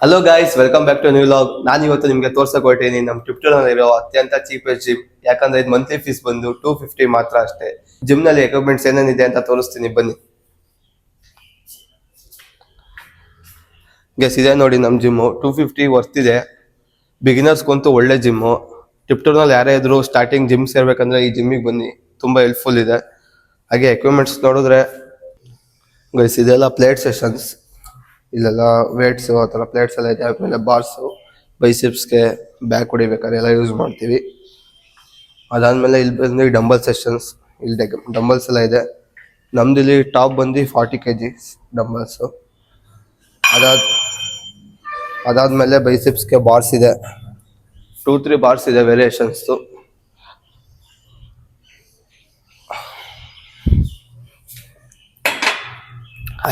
Hello guys welcome back to new log ನಾನು ಇವತ್ತು ನಿಮಗೆ ತೋರ್ಸಕ್ ಹೊರಟೇನಿ ನಮ್ಮ ಟಿಪ್ಟೂರಲ್ಲಿ ಇರೋ ಅತ್ಯಂತ ಚೀಪೆಸ್ಟ್ ಜಿಮ್ ಯಾಕಂದ್ರೆ ಇದು ಮಂತ್ಲಿ ಫೀಸ್ ಬಂದು ಟೂ ಫಿಫ್ಟಿ ಮಾತ್ರ ಅಷ್ಟೇ. ಜಿಮ್ನಲ್ಲಿ ಎಕ್ವಿಪ್ಮೆಂಟ್ಸ್ ಏನೇನಿದೆ ಅಂತ ತೋರಿಸ್ತೀನಿ. ಬನ್ನಿ. ಗೆಸ್ ಇದೆ ನೋಡಿ ನಮ್ಮ ಜಿಮ್ಮು ಟೂ ಫಿಫ್ಟಿ ವರ್ತ್ ಇದೆ. ಬಿಗಿನರ್ಸ್ಗಂತೂ ಒಳ್ಳೆ ಜಿಮ್ಮು ಟಿಪ್ಟೂರ್ನಲ್ಲಿ ಯಾರೇ ಇದ್ರು ಸ್ಟಾರ್ಟಿಂಗ್ ಜಿಮ್ ಸೇರ್ಬೇಕಂದ್ರೆ ಈ ಜಿಮ್ಮಿಗೆ ಬನ್ನಿ. ತುಂಬಾ ಹೆಲ್ಪ್ಫುಲ್ ಇದೆ. ಹಾಗೆ ಎಕ್ವಿಪ್ಮೆಂಟ್ಸ್ ನೋಡಿದ್ರೆ ಗೈಸ್ ಇದೆಲ್ಲ ಪ್ಲೇಟ್ ಸೆಷನ್ಸ್ ಇಲ್ಲೆಲ್ಲ ವೇಟ್ಸ್ ಆ ಥರ ಪ್ಲೇಟ್ಸ್ ಎಲ್ಲ ಇದೆ. ಆಮೇಲೆ ಬಾರ್ಸು ಬೈಸಿಪ್ಸ್ಗೆ ಬ್ಯಾಕ್ ಹೊಡಿಬೇಕಾದ್ರೆ ಎಲ್ಲ ಯೂಸ್ ಮಾಡ್ತೀವಿ. ಅದಾದಮೇಲೆ ಇಲ್ಲಿ ಬಂದು ಡಂಬಲ್ ಸೆಷನ್ಸ್ ಇಲ್ಲಿ ಡಂಬಲ್ಸ್ ಎಲ್ಲ ಇದೆ. ನಮ್ದು ಇಲ್ಲಿ ಟಾಪ್ ಬಂದು ಫಾರ್ಟಿ ಕೆ ಜಿ ಡಂಬಲ್ಸು ಅದಾದ, ಅದಾದಮೇಲೆ ಬೈಸಿಪ್ಸ್ಗೆ ಬಾರ್ಸ್ ಇದೆ. ಟೂ ತ್ರೀ ಬಾರ್ಸ್ ಇದೆ ವೇರಿಯೇಷನ್ಸ್ದು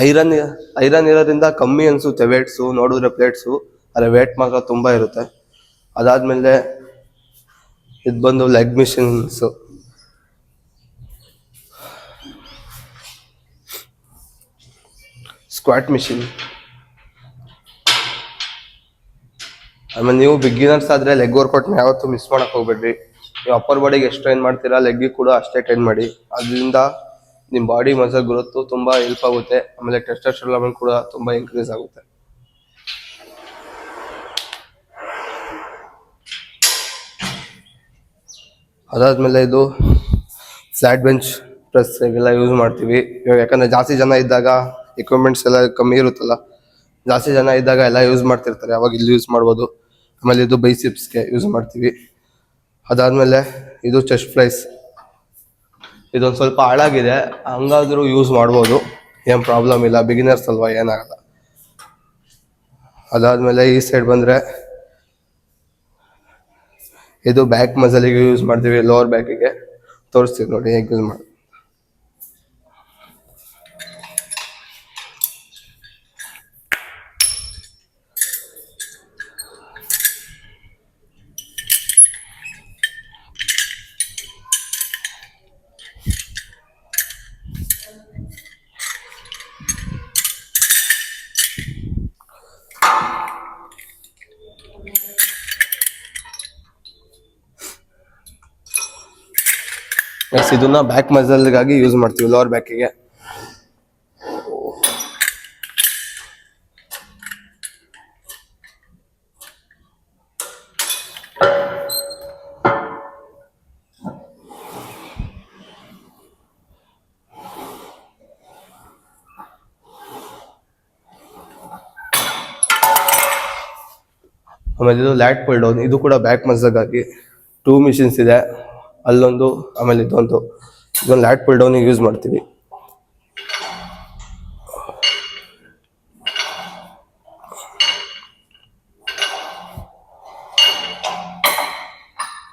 ಐರನ್ ಐರನ್ ಇರೋದ್ರಿಂದ ಕಮ್ಮಿ ಅನ್ಸುತ್ತೆ ವೇಟ್ಸು ನೋಡಿದ್ರೆ ಪ್ಲೇಟ್ಸು ಆದರೆ ವೇಟ್ ಮಾತ್ರ ತುಂಬ ಇರುತ್ತೆ. ಅದಾದ್ಮೇಲೆ ಇದು ಬಂದು ಲೆಗ್ ಮಿಷಿನ್ಸು ಸ್ಕ್ವಾಟ್ ಮಿಷಿನ್ ಆಮೇಲೆ ನೀವು ಬಿಗಿನರ್ಸ್ ಆದರೆ ಲೆಗ್ ವರ್ಕೌಟ್ನ ಯಾವತ್ತೂ ಮಿಸ್ ಮಾಡೋಕ್ಕೆ ಹೋಗ್ಬೇಡ್ರಿ. ನೀವು ಅಪ್ಪರ್ ಬಾಡಿಗೆ ಎಷ್ಟು ಟ್ರೈನ್ ಮಾಡ್ತೀರಾ ಲೆಗ್ಗಿಗೆ ಕೂಡ ಅಷ್ಟೇ ಟ್ರೈನ್ ಮಾಡಿ. ಅದರಿಂದ ನಿಮ್ಮ ಬಾಡಿ ಮಸಲ್ ಗ್ರೋತ್ ತುಂಬಾ ಹೆಲ್ಪ್ ಆಗುತ್ತೆ. ಆಮೇಲೆ ಟೆಸ್ಟೋಸ್ಟೆರಾನ್ ಕೂಡ ತುಂಬಾ ಇನ್ಕ್ರೀಸ್ ಆಗುತ್ತೆ. ಅದಾದ್ಮೇಲೆ ಇದು ಫ್ಲಾಟ್ ಬೆಂಚ್ ಪ್ರೆಸ್ ಇವೆಲ್ಲ ಯೂಸ್ ಮಾಡ್ತೀವಿ. ಇವಾಗ ಯಾಕಂದ್ರೆ ಜಾಸ್ತಿ ಜನ ಇದ್ದಾಗ ಇಕ್ವಿಪ್ಮೆಂಟ್ಸ್ ಎಲ್ಲ ಕಮ್ಮಿ ಇರುತ್ತಲ್ಲ, ಜಾಸ್ತಿ ಜನ ಇದ್ದಾಗ ಎಲ್ಲ ಯೂಸ್ ಮಾಡ್ತಿರ್ತಾರೆ. ಅವಾಗ ಇಲ್ಲಿ ಯೂಸ್ ಮಾಡ್ಬೋದು. ಆಮೇಲೆ ಇದು ಬೈಸಿಪ್ಸ್ಗೆ ಯೂಸ್ ಮಾಡ್ತೀವಿ. ಅದಾದ್ಮೇಲೆ ಇದು ಚೆಸ್ಟ್ ಫ್ರೈಸ್ ಇದೊಂದು ಸ್ವಲ್ಪ ಹಾಳಾಗಿದೆ. ಹಂಗಾದ್ರೂ ಯೂಸ್ ಮಾಡ್ಬೋದು. ಏನು ಪ್ರಾಬ್ಲಮ್ ಇಲ್ಲ. ಬಿಗಿನರ್ಸ್ ಅಲ್ವಾ, ಏನಾಗಲ್ಲ. ಅದಾದ್ಮೇಲೆ ಈ ಸೈಡ್ ಬಂದ್ರೆ ಇದು ಬ್ಯಾಕ್ ಮಸಲಿಗೆ ಯೂಸ್ ಮಾಡ್ತೀವಿ ಲೋವರ್ ಬ್ಯಾಕಿಗೆ ತೋರಿಸ್ತೀವಿ ನೋಡಿ, ಹೇಗೆ ಯೂಸ್ ಮಾಡಿ ನೆಕ್ಸ್ಟ್ ಇದನ್ನ ಬ್ಯಾಕ್ ಮಸಲ್ಗಾಗಿ ಯೂಸ್ ಮಾಡ್ತೀವಿ ಲೋವರ್ ಬ್ಯಾಕಿಗೆ ಆಮೇಲೆ ಇದು ಲ್ಯಾಟ್ ಪುಲ್ ಡೌನ್ ಇದು ಕೂಡ ಬ್ಯಾಕ್ ಮಸಲ್ಗಾಗಿ ಟೂ ಮಿಷಿನ್ಸ್ ಇದೆ. ಅಲ್ಲೊಂದು, ಆಮೇಲೆ ಇದೊಂದು. ಇದೊಂದು ಲ್ಯಾಟ್ ಪುಲ್ ಡೌನ್ ಯೂಸ್ ಮಾಡ್ತೀವಿ.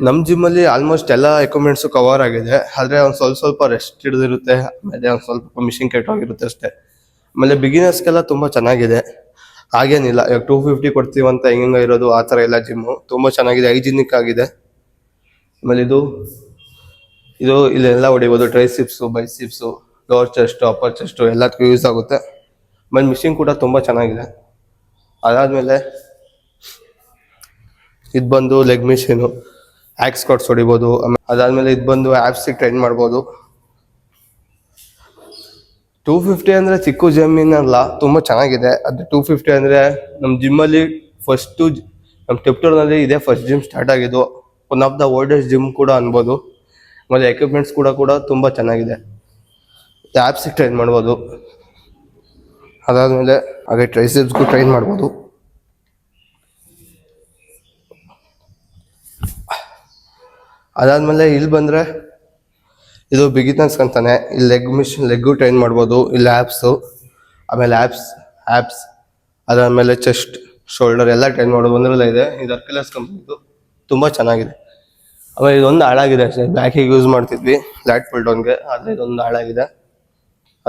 ನಮ್ಮ ಜಿಮ್ಮಲ್ಲಿ ಆಲ್ಮೋಸ್ಟ್ ಎಲ್ಲ ಎಕ್ವಿಪ್ಮೆಂಟ್ಸು ಕವರ್ ಆಗಿದೆ. ಆದರೆ ಒಂದು ಸ್ವಲ್ಪ ಸ್ವಲ್ಪ ರೆಸ್ಟ್ ಹಿಡಿದಿರುತ್ತೆ. ಆಮೇಲೆ ಒಂದು ಸ್ವಲ್ಪ ಮಿಷಿನ್ ಕೆಟ್ಟೋಗಿರುತ್ತೆ ಅಷ್ಟೇ. ಆಮೇಲೆ ಬಿಗಿನರ್ಸ್ಗೆಲ್ಲ ತುಂಬ ಚೆನ್ನಾಗಿದೆ. ಹಾಗೇನಿಲ್ಲ, ಇವಾಗ ಟೂ ಫಿಫ್ಟಿ ಕೊಡ್ತೀವಂತ ಹೆಂಗ ಇರೋದು, ಆ ಥರ ಎಲ್ಲ ಜಿಮ್ಮು ತುಂಬ ಚೆನ್ನಾಗಿದೆ ಹೈಜಿನಿಕ್ ಆಗಿದೆ. ಆಮೇಲೆ ಇದು ಇದು ಇಲ್ಲೆಲ್ಲ ಹೊಡಿಬೋದು by biceps lower chest upper chest ಎಲ್ಲದಕ್ಕೂ ಯೂಸ್ ಆಗುತ್ತೆ. ಆಮೇಲೆ ಮಿಷಿನ್ ಕೂಡ ತುಂಬ ಚೆನ್ನಾಗಿದೆ. ಅದಾದಮೇಲೆ ಇದು ಬಂದು ಲೆಗ್ ಮಿಷಿನು ಆ್ಯಕ್ಸ್ ಕಾಟ್ಸ್ ಹೊಡಿಬೋದು. ಆಮೇಲೆ ಅದಾದಮೇಲೆ ಇದು ಬಂದು ಆ್ಯಪ್ಸಿಗೆ ಟ್ರೈನ್ ಮಾಡ್ಬೋದು. ಟೂ ಫಿಫ್ಟಿ ಅಂದರೆ ಚಿಕ್ಕ ಜಮೀನಲ್ಲ ತುಂಬ ಚೆನ್ನಾಗಿದೆ. ಅದು ಟೂ ಫಿಫ್ಟಿ ಅಂದರೆ ನಮ್ಮ ಜಿಮ್ಮಲ್ಲಿ ಫಸ್ಟು ನಮ್ಮ ಟಿಪ್ಟೂರ್ನಲ್ಲಿ ಇದೇ ಫಸ್ಟ್ ಜಿಮ್ ಸ್ಟಾರ್ಟ್ ಆಗಿದ್ದು one of the oldest gym ಕೂಡ ಅನ್ಬೋದು. ಆಮೇಲೆ ಎಕ್ವಿಪ್ಮೆಂಟ್ಸ್ ಕೂಡ ಕೂಡ ತುಂಬ ಚೆನ್ನಾಗಿದೆ. ಆ್ಯಪ್ಸಿಗೆ ಟ್ರೈನ್ ಮಾಡ್ಬೋದು. ಅದಾದಮೇಲೆ ಹಾಗೆ ಟ್ರೈಸಿಪ್ಸ್ಗೂ ಟ್ರೈನ್ ಮಾಡ್ಬೋದು. ಅದಾದಮೇಲೆ ಇಲ್ಲಿ ಬಂದರೆ ಇದು ಬಿಗಿನರ್ಸ್ ಅಂತಾನೆ. ಇಲ್ಲಿ ಲೆಗ್ ಮಿಷಿನ್ ಲೆಗ್ಗು ಟ್ರೈನ್ ಮಾಡ್ಬೋದು. ಇಲ್ಲಿ ಆ್ಯಪ್ಸು ಆಮೇಲೆ ಆ್ಯಪ್ಸ್ ಆ್ಯಪ್ಸ್ ಅದಾದಮೇಲೆ ಚೆಸ್ಟ್ ಶೋಲ್ಡರ್ ಎಲ್ಲ ಟ್ರೈನ್ ಮಾಡೋದು ಒಂದರಲ್ಲೇ ಇದೆ. ಇದು ಅರ್ಕಿಲಸ್ ಕಂಪ್ನಿದು ತುಂಬ ಚೆನ್ನಾಗಿದೆ. ಆಮೇಲೆ ಇದೊಂದು ಹಾಳಾಗಿದೆ ಅಷ್ಟೇ. ಬ್ಯಾಕಿಗೆ ಯೂಸ್ ಮಾಡ್ತಿದ್ವಿ. ಲ್ಯಾಟ್ ಫುಲ್ ಡೌನ್ಗೆ ಆದರೆ ಇದೊಂದು ಹಾಳಾಗಿದೆ.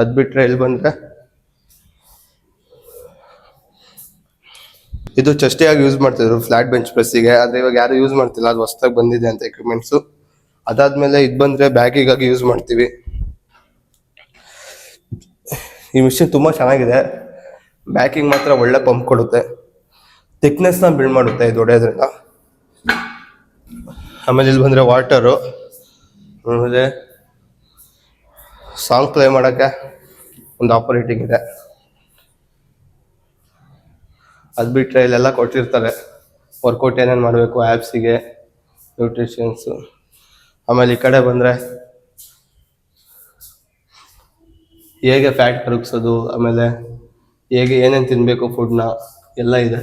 ಅದು ಬಿಟ್ಟರೆ ಎಲ್ಲಿ ಬಂದರೆ? ಇದು ಚಷ್ಟಿಯಾಗಿ ಯೂಸ್ ಮಾಡ್ತಿದ್ರು ಫ್ಲಾಟ್ ಬೆಂಚ್ ಪ್ರೆಸ್ಸಿಗೆ ಆದರೆ ಇವಾಗ ಯಾರು ಯೂಸ್ ಮಾಡ್ತಿಲ್ಲ. ಅದು ಹೊಸ್ದಾಗಿ ಬಂದಿದೆ ಅಂತ ಎಕ್ವಿಪ್ಮೆಂಟ್ಸು ಅದಾದಮೇಲೆ ಇದು ಬಂದರೆ ಬ್ಯಾಗಿಗಾಗಿ ಯೂಸ್ ಮಾಡ್ತೀವಿ. ಈ ಮಿಷಿನ್ ತುಂಬ ಚೆನ್ನಾಗಿದೆ. ಬ್ಯಾಕಿಂಗ್ ಮಾತ್ರ ಒಳ್ಳೆ ಪಂಪ್ ಕೊಡುತ್ತೆ. ಥಿಕ್ನೆಸ್ನ ಬಿಲ್ಡ್ ಮಾಡುತ್ತೆ ಇದು ಹೊಡೆಯೋದ್ರಿಂದ. ಆಮೇಲೆ ಇಲ್ಲಿ ಬಂದರೆ ವಾಟರು. ಆಮೇಲೆ ಸಾಂಗ್ ಪ್ಲೇ ಮಾಡೋಕ್ಕೆ ಒಂದು ಆಪರೇಟಿಂಗ್ ಇದೆ. ಅದು ಬಿಟ್ಟರೆ ಇಲ್ಲೆಲ್ಲ ಕೊಟ್ಟಿರ್ತಾರೆ. ವರ್ಕೌಟ್ ಏನೇನು ಮಾಡಬೇಕು ಆ್ಯಪ್ಸಿಗೆ ನ್ಯೂಟ್ರಿಷನ್ಸು ಆಮೇಲೆ ಈ ಕಡೆ ಬಂದರೆ ಹೇಗೆ ಫ್ಯಾಟ್ ಕರಗಿಸೋದು, ಆಮೇಲೆ ಹೇಗೆ ಏನೇನು ತಿನ್ನಬೇಕು ಫುಡ್ನ ಎಲ್ಲ ಇದೆ.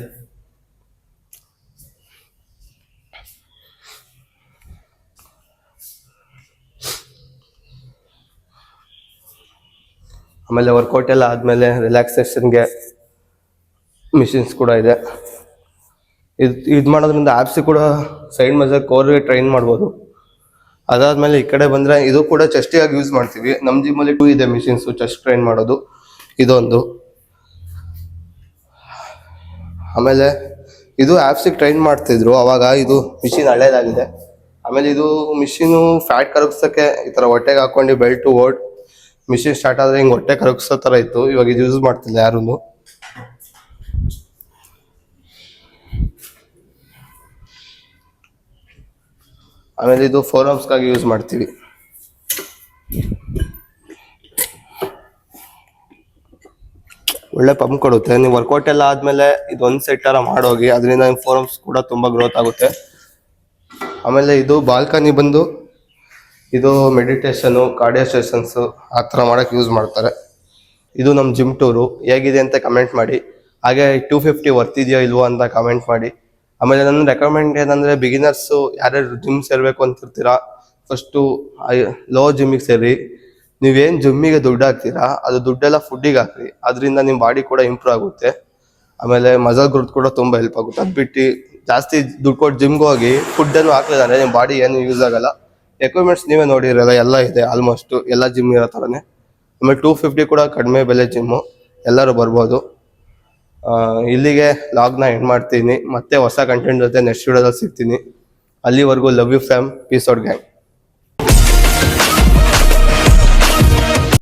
ಆಮೇಲೆ ವರ್ಕೌಟ್ ಎಲ್ಲ ಆದಮೇಲೆ ರಿಲ್ಯಾಕ್ಸೇಷನ್ಗೆ ಮಿಷಿನ್ಸ್ ಕೂಡ ಇದೆ. ಇದು ಇದು ಮಾಡೋದ್ರಿಂದ ಆ್ಯಪ್ಸಿ ಕೂಡ ಸೈಡ್ ಮಜಲ್ ಕೋರ್ಗೆ ಟ್ರೈನ್ ಮಾಡ್ಬೋದು. ಅದಾದಮೇಲೆ ಈ ಕಡೆ ಬಂದರೆ ಇದು ಕೂಡ ಚೆಸ್ಟಿಯಾಗಿ ಯೂಸ್ ಮಾಡ್ತೀವಿ. ನಮ್ಮ ಜಿಮ್ಮಲ್ಲಿ ಟೂ ಇದೆ ಮಿಷಿನ್ಸು ಚೆಸ್ಟ್ ಟ್ರೈನ್ ಮಾಡೋದು. ಇದೊಂದು. ಆಮೇಲೆ ಇದು ಆ್ಯಪ್ಸಿಗೆ ಟ್ರೈನ್ ಮಾಡ್ತಿದ್ರು. ಅವಾಗ ಇದು ಮಿಷಿನ್ ಹಳೇದಾಗಿದೆ. ಆಮೇಲೆ ಇದು ಮಿಷಿನು ಫ್ಯಾಟ್ ಕರಗಿಸೋಕ್ಕೆ ಈ ಥರ ಹೊಟ್ಟೆಗೆ ಹಾಕೊಂಡು ಬೆಲ್ಟು ಓಡ್ ಮಿಷಿನ್ ಸ್ಟಾರ್ಟ್ ಆದ್ರೆ ಹಿಂಗೆ ಹೊಟ್ಟೆ ಕರಗಿಸೋ ಥರ ಇತ್ತು. ಇವಾಗ ಇದು ಯೂಸ್ ಮಾಡ್ತಿಲ್ಲ ಯಾರೂ ಆಮೇಲೆ ಇದು ಫೋರ್ಗಾಗಿ ಯೂಸ್ ಮಾಡ್ತೀವಿ. ಒಳ್ಳೆ ಪಂಪ್ ಕೊಡುತ್ತೆ. ನೀವು ವರ್ಕೌಟ್ ಎಲ್ಲ ಆದ್ಮೇಲೆ ಇದು ಒಂದು ಸೆಟ್ ತರ ಮಾಡೋಗಿ, ಅದರಿಂದ ಫೋರ್ ಫೋರಮ್ಸ್ ಕೂಡ ತುಂಬಾ ಗ್ರೋತ್ ಆಗುತ್ತೆ. ಆಮೇಲೆ ಇದು ಬಾಲ್ಕನಿ ಬಂದು ಇದು ಮೆಡಿಟೇಷನು ಕಾರ್ಡಿಯೋ ಸೆಷನ್ಸು ಆ ಥರ ಮಾಡೋಕ್ಕೆ ಯೂಸ್ ಮಾಡ್ತಾರೆ. ಇದು ನಮ್ಮ ಜಿಮ್ ಟೂರು ಹೇಗಿದೆ ಅಂತ ಕಮೆಂಟ್ ಮಾಡಿ. ಹಾಗೆ ಟೂ ಫಿಫ್ಟಿ ವರ್ತ್ ಇದೆಯೋ ಇಲ್ವೋ ಅಂತ ಕಮೆಂಟ್ ಮಾಡಿ. ಆಮೇಲೆ ನನ್ನ ರೆಕಮೆಂಡ್ ಏನಂದರೆ ಬಿಗಿನರ್ಸು ಯಾರ್ಯಾರು ಜಿಮ್ ಸೇರಬೇಕು ಅಂತಿರ್ತೀರಾ ಫಸ್ಟು ಲೋ ಜಿಮ್ಮಿಗೆ ಸೇರಿ. ನೀವೇನು ಜಿಮ್ಮಿಗೆ ದುಡ್ಡು ಹಾಕ್ತೀರಾ, ಅದು ದುಡ್ಡೆಲ್ಲ ಫುಡ್ಡಿಗೆ ಹಾಕ್ರಿ. ಅದರಿಂದ ನಿಮ್ಮ ಬಾಡಿ ಕೂಡ ಇಂಪ್ರೂವ್ ಆಗುತ್ತೆ. ಆಮೇಲೆ ಮಜಲ್ ಗ್ರೋತ್ ಕೂಡ ತುಂಬ ಹೆಲ್ಪ್ ಆಗುತ್ತೆ. ಅದು ಬಿಟ್ಟು ಜಾಸ್ತಿ ದುಡ್ಡು ಕೊಟ್ಟು ಜಿಮ್ಗೆ ಹೋಗಿ ಫುಡ್ಡನ್ನು ಹಾಕ್ಲಿಲ್ಲ ಅಂದರೆ ನಿಮ್ಮ ಬಾಡಿ ಏನು ಯೂಸ್ ಆಗಲ್ಲ. ಎಕ್ವಿಪ್ಮೆಂಟ್ಸ್ ನೀವೇ ನೋಡಿರಲ್ಲ ಎಲ್ಲ ಇದೆ ಆಲ್ಮೋಸ್ಟ್ ಎಲ್ಲ ಜಿಮ್ ಇರೋ ಥರನೇ. ಆಮೇಲೆ ಟೂ ಫಿಫ್ಟಿ ಕೂಡ ಕಡಿಮೆ ಬೆಲೆ ಜಿಮ್ಮು ಎಲ್ಲರೂ ಬರ್ಬೋದು. ಇಲ್ಲಿಗೆ ಲಾಗ್ನ ಎಂಡ್ ಮಾಡ್ತೀನಿ. ಮತ್ತೆ ಹೊಸ ಕಂಟೆಂಟ್ ಜೊತೆ ನೆಕ್ಸ್ಟ್ ವಿಡಿಯೋದಲ್ಲಿ ಸಿಗ್ತೀನಿ. ಅಲ್ಲಿವರೆಗೂ love you fam peace out gang